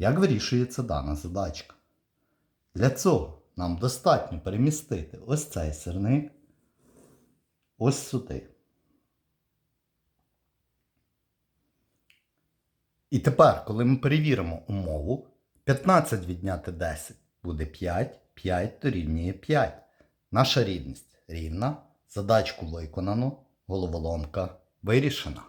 Як вирішується дана задачка? Для цього нам достатньо перемістити ось цей сирник ось сюди. І тепер, коли ми перевіримо умову, 15 відняти 10 буде 5, 5 дорівнює 5. Наша рівність рівна, задачку виконано, головоломка вирішена.